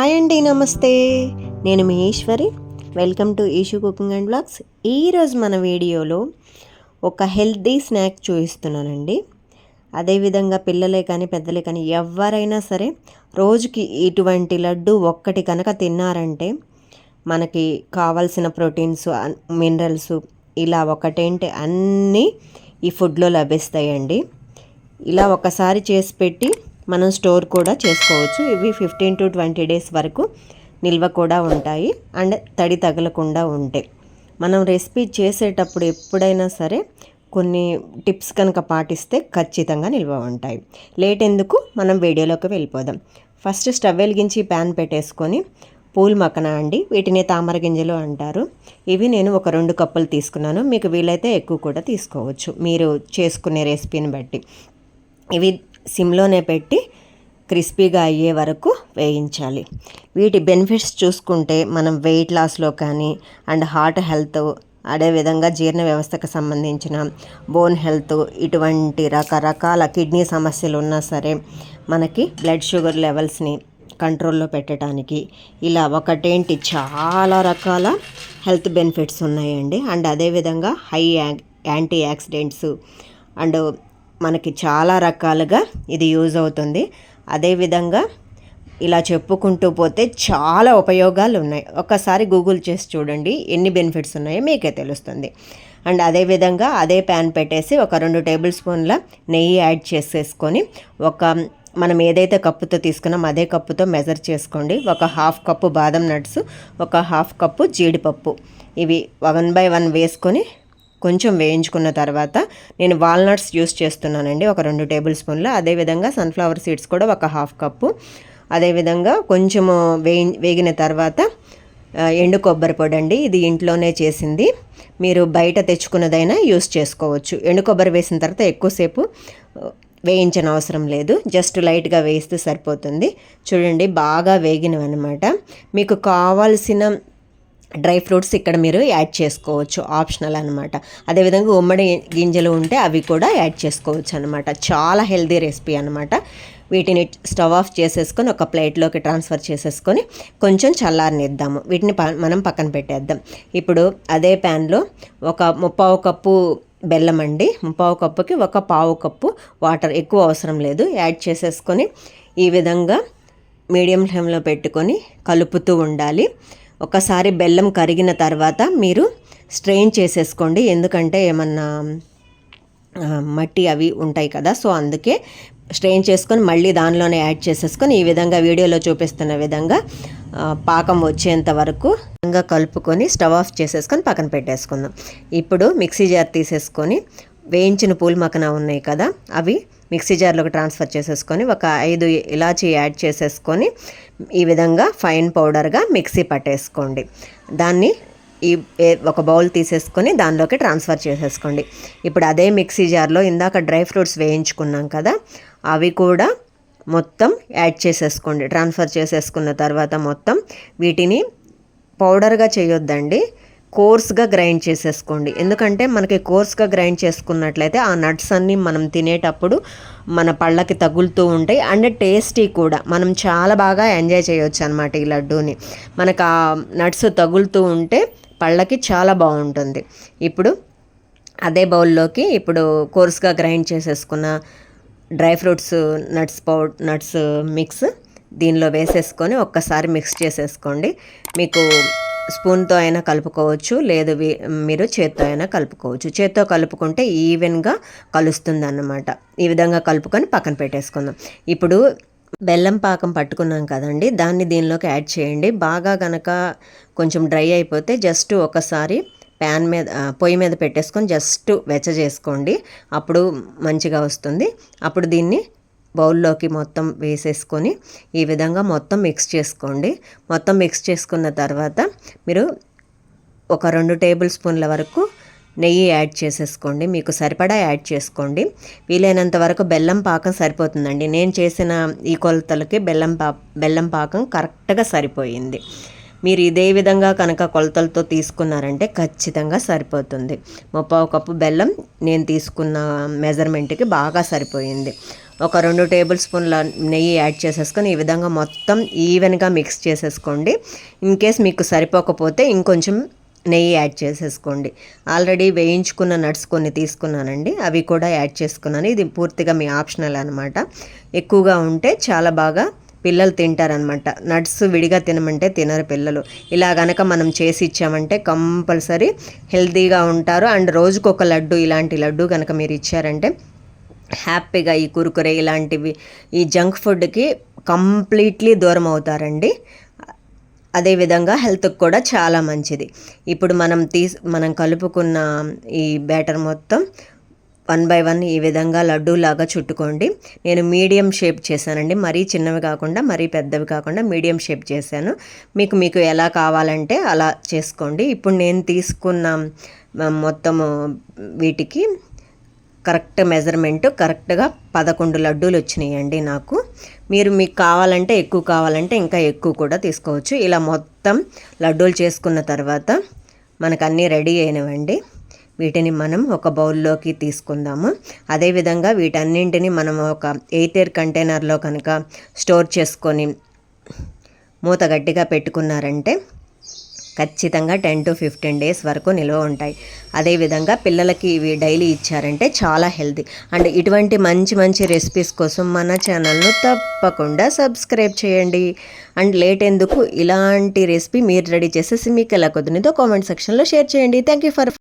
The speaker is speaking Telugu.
హాయ్ అండి నమస్తే. నేను మీ Eshwari. Welcome to Eshu cooking and blogs. ఈరోజు మన వీడియోలో ఒక హెల్తీ స్నాక్ చూపిస్తున్నానండి. అదేవిధంగా పిల్లలే కానీ పెద్దలే కానీ ఎవరైనా సరే రోజుకి ఇటువంటి లడ్డు ఒక్కటి కనుక తిన్నారంటే మనకి కావాల్సిన ప్రోటీన్స్ మినరల్స్ ఇలా ఒకటేంటి అన్నీ ఈ ఫుడ్లో లభిస్తాయండి. ఇలా ఒకసారి చేసి పెట్టి మనం స్టోర్ కూడా చేసుకోవచ్చు. ఇవి ఫిఫ్టీన్ టు ట్వంటీ డేస్ వరకు నిల్వ కూడా ఉంటాయి. అండ్ తడి తగలకుండా ఉంటాయి మనం రెసిపీ చేసేటప్పుడు ఎప్పుడైనా సరే కొన్ని టిప్స్ కనుక పాటిస్తే ఖచ్చితంగా నిల్వ ఉంటాయి. లేట్ ఎందుకు? మనం వీడియోలోకి వెళ్ళిపోదాం. ఫస్ట్ స్టవ్ వెలిగించి ప్యాన్ పెట్టేసుకొని పూల్ మక్కన అండి. వీటిని తామర గింజలు అంటారు. ఇవి నేను ఒక రెండు కప్పులు తీసుకున్నాను. మీకు వీలైతే ఎక్కువ కూడా తీసుకోవచ్చు. మీరు చేసుకునే రెసిపీని బట్టి. ఇవి సిమ్లోనే పెట్టి క్రిస్పీగా అయ్యే వరకు వేయించాలి. వీటి బెనిఫిట్స్ చూసుకుంటే మనం వెయిట్ లాస్లో కానీ అండ్ హార్ట్ హెల్త్ అదేవిధంగా జీర్ణ వ్యవస్థకు సంబంధించిన బోన్ హెల్త్ ఇటువంటి రకరకాల కిడ్నీ సమస్యలు ఉన్నా సరే మనకి బ్లడ్ షుగర్ లెవెల్స్ని కంట్రోల్లో పెట్టడానికి ఇలా ఒకటేంటి చాలా రకాల హెల్త్ బెనిఫిట్స్ ఉన్నాయండి. అండ్ అదేవిధంగా హై యాంటీ యాక్సిడెంట్స్ అండ్ మనకి చాలా రకాలుగా ఇది యూజ్ అవుతుంది. అదేవిధంగా ఇలా చెప్పుకుంటూ పోతే చాలా ఉపయోగాలు ఉన్నాయి. ఒకసారి గూగుల్ చేసి చూడండి ఎన్ని బెనిఫిట్స్ ఉన్నాయో మీకే తెలుస్తుంది. అండ్ అదేవిధంగా అదే ప్యాన్ పెట్టేసి ఒక రెండు టేబుల్ స్పూన్ల నెయ్యి యాడ్ చేసేసుకొని ఒక మనం ఏదైతే కప్పుతో తీసుకున్నాం అదే కప్పుతో మెజర్ చేసుకోండి. ఒక హాఫ్ కప్పు బాదం నట్స్ ఒక హాఫ్ కప్పు జీడిపప్పు. ఇవి వన్ బై వన్ వేసుకొని కొంచెం వేయించుకున్న తర్వాత నేను వాల్నట్స్ యూస్ చేస్తున్నానండి ఒక రెండు టేబుల్ స్పూన్లు. అదేవిధంగా సన్ఫ్లవర్ సీడ్స్ కూడా ఒక హాఫ్ కప్పు. అదేవిధంగా కొంచెము వేయి వేగిన తర్వాత ఎండు కొబ్బరి పొడి అండి. ఇది ఇంట్లోనే చేసింది. మీరు బయట తెచ్చుకున్నదైనా యూస్ చేసుకోవచ్చు. ఎండు కొబ్బరి వేసిన తర్వాత ఎక్కువసేపు వేయించిన అవసరం లేదు. జస్ట్ లైట్గా వేయిస్తే సరిపోతుంది. చూడండి బాగా వేగినవన్నమాట. మీకు కావాల్సిన డ్రై ఫ్రూట్స్ ఇక్కడ మీరు యాడ్ చేసుకోవచ్చు ఆప్షనల్ అనమాట అదేవిధంగా ఉమ్మడి గింజలు ఉంటే అవి కూడా యాడ్ చేసుకోవచ్చు అనమాట చాలా హెల్దీ రెసిపీ అనమాట వీటిని స్టవ్ ఆఫ్ చేసేసుకొని ఒక ప్లేట్లోకి ట్రాన్స్ఫర్ చేసేసుకొని కొంచెం చల్లారనిద్దాము. వీటిని మనం పక్కన పెట్టేద్దాం. ఇప్పుడు అదే ప్యాన్లో ఒక ముప్పావు కప్పు బెల్లం అండి. ముప్పావు కప్పుకి ఒక పావు కప్పు వాటర్ ఎక్కువ అవసరం లేదు. యాడ్ చేసేసుకొని ఈ విధంగా మీడియం ఫ్లేమ్లో పెట్టుకొని కలుపుతూ ఉండాలి. ఒకసారి బెల్లం కరిగిన తర్వాత మీరు స్ట్రెయిన్ చేసేసుకోండి. ఎందుకంటే ఏమన్నా మట్టి అవి ఉంటాయి కదా సో అందుకే స్ట్రెయిన్ చేసుకొని మళ్ళీ దానిలోనే యాడ్ చేసేసుకొని ఈ విధంగా వీడియోలో చూపిస్తున్న విధంగా పాకం వచ్చేంత వరకు ఇంకా కలుపుకొని స్టవ్ ఆఫ్ చేసేసుకొని పక్కన పెట్టేసుకుందాం. ఇప్పుడు మిక్సీ జార్ తీసేసుకొని వేయించిన పూల్ మకన ఉన్నాయి కదా అవి మిక్సీ జార్లోకి ట్రాన్స్ఫర్ చేసేసుకొని ఒక ఐదు ఇలాచీ యాడ్ చేసేసుకొని ఈ విధంగా ఫైన్ పౌడర్గా మిక్సీ పట్టేసుకోండి. దాన్ని ఈ ఒక బౌల్ తీసేసుకొని దానిలోకి ట్రాన్స్ఫర్ చేసేసుకోండి. ఇప్పుడు అదే మిక్సీ జార్లో ఇందాక డ్రై ఫ్రూట్స్ వేయించుకున్నాం కదా అవి కూడా మొత్తం యాడ్ చేసేసుకోండి. ట్రాన్స్ఫర్ చేసేసుకున్న తర్వాత మొత్తం వీటిని పౌడర్గా చేయొద్దండి. కోర్స్గా గ్రైండ్ చేసేసుకోండి. ఎందుకంటే మనకి కోర్స్గా గ్రైండ్ చేసుకున్నట్లయితే ఆ నట్స్ అన్నీ మనం తినేటప్పుడు మన పళ్ళకి తగులుతూ ఉంటాయి. అండ్ టేస్టీ కూడా. మనం చాలా బాగా ఎంజాయ్ చేయొచ్చు అనమాట ఈ లడ్డూని. మనకు ఆ నట్స్ తగులుతూ ఉంటే పళ్ళకి చాలా బాగుంటుంది. ఇప్పుడు అదే బౌల్లోకి ఇప్పుడు కోర్స్గా గ్రైండ్ చేసేసుకున్న డ్రై ఫ్రూట్స్ నట్స్ పౌ నట్స్ మిక్స్ దీనిలో వేసేసుకొని ఒక్కసారి మిక్స్ చేసేసుకోండి. మీకు స్పూన్తో అయినా కలుపుకోవచ్చు లేదు మీరు చేత్తో అయినా కలుపుకోవచ్చు. చేత్తో కలుపుకుంటే ఈవెన్గా కలుస్తుంది అన్నమాట ఈ విధంగా కలుపుకొని పక్కన పెట్టేసుకుందాం. ఇప్పుడు బెల్లం పాకం పట్టుకున్నాం కదండి దాన్ని దీనిలోకి యాడ్ చేయండి. బాగా గనక కొంచెం డ్రై అయిపోతే జస్ట్ ఒకసారి ప్యాన్ మీద పొయ్యి మీద పెట్టేసుకొని జస్ట్ వెచ్చ చేసుకోండి. అప్పుడు మంచిగా వస్తుంది. అప్పుడు దీన్ని బౌల్లోకి మొత్తం వేసేసుకొని ఈ విధంగా మొత్తం మిక్స్ చేసుకోండి. మొత్తం మిక్స్ చేసుకున్న తర్వాత మీరు ఒక రెండు టేబుల్ స్పూన్ల వరకు నెయ్యి యాడ్ చేసేసుకోండి. మీకు సరిపడా యాడ్ చేసుకోండి. వీలైనంత వరకు బెల్లం పాకం సరిపోతుందండి. నేను చేసిన ఈ కొలతలకి బెల్లం పా బెల్లం పాకం కరెక్ట్గా సరిపోయింది. మీరు ఇదే విధంగా కనుక కొలతలతో తీసుకున్నారంటే ఖచ్చితంగా సరిపోతుంది. ముప్పావు కప్పు బెల్లం నేను తీసుకున్న మెజర్మెంట్కి బాగా సరిపోయింది. ఒక రెండు టేబుల్ స్పూన్ల నెయ్యి యాడ్ చేసేసుకొని ఈ విధంగా మొత్తం ఈవెన్గా మిక్స్ చేసేసుకోండి. ఇన్ కేస్ మీకు సరిపోకపోతే ఇంకొంచెం నెయ్యి యాడ్ చేసేసుకోండి. ఆల్రెడీ వేయించుకున్న నట్స్ కొన్ని తీసుకున్నానండి. అవి కూడా యాడ్ చేసుకున్నాను. ఇది పూర్తిగా మీ ఆప్షనల్ అనమాట ఎక్కువగా ఉంటే చాలా బాగా పిల్లలు తింటారనమాట నట్స్ విడిగా తినమంటే తినరు పిల్లలు. ఇలా గనక మనం చేసి ఇచ్చామంటే కంపల్సరీ హెల్తీగా ఉంటారు. అండ్ రోజుకొక లడ్డు ఇలాంటి లడ్డు కనుక మీరు ఇచ్చారంటే హ్యాపీగా ఈ కురుకురే ఇలాంటివి ఈ జంక్ ఫుడ్కి కంప్లీట్లీ దూరం అవుతారండి. అదేవిధంగా హెల్త్కి కూడా చాలా మంచిది. ఇప్పుడు మనం తీసి మనం కలుపుకున్న ఈ బ్యాటర్ మొత్తం వన్ బై వన్ ఈ విధంగా లడ్డూలాగా చుట్టుకోండి. నేను మీడియం షేప్ చేశానండి. మరీ చిన్నవి కాకుండా మరీ పెద్దవి కాకుండా మీడియం షేప్ చేశాను. మీకు మీకు ఎలా కావాలంటే అలా చేసుకోండి. ఇప్పుడు నేను తీసుకున్న మొత్తము వీటికి కరెక్ట్ మెజర్మెంట్ కరెక్ట్గా పదకొండు లడ్డూలు వచ్చినాయండి నాకు. మీరు మీకు కావాలంటే ఎక్కువ కావాలంటే ఇంకా ఎక్కువ కూడా తీసుకోవచ్చు. ఇలా మొత్తం లడ్డూలు చేసుకున్న తర్వాత మనకు అన్నీ రెడీ అయినవండి. వీటిని మనం ఒక బౌల్లోకి తీసుకుందాము. అదేవిధంగా వీటన్నింటిని మనం ఒక ఎయిర్ కంటైనర్లో కనుక స్టోర్ చేసుకొని మూత గట్టిగా పెట్టుకున్నారంటే ఖచ్చితంగా టెన్ టు ఫిఫ్టీన్ డేస్ వరకు నిల్వ ఉంటాయి. అదేవిధంగా పిల్లలకి ఇవి డైలీ ఇచ్చారంటే చాలా హెల్తీ. అండ్ ఇటువంటి మంచి మంచి రెసిపీస్ కోసం మన ఛానల్ను తప్పకుండా సబ్స్క్రైబ్ చేయండి. అండ్ లేట్ ఎందుకు? ఇలాంటి రెసిపీ మీరు రెడీ చేసేసి మీకు ఎలా కుదిరిందో కామెంట్ సెక్షన్లో షేర్ చేయండి. Thank you for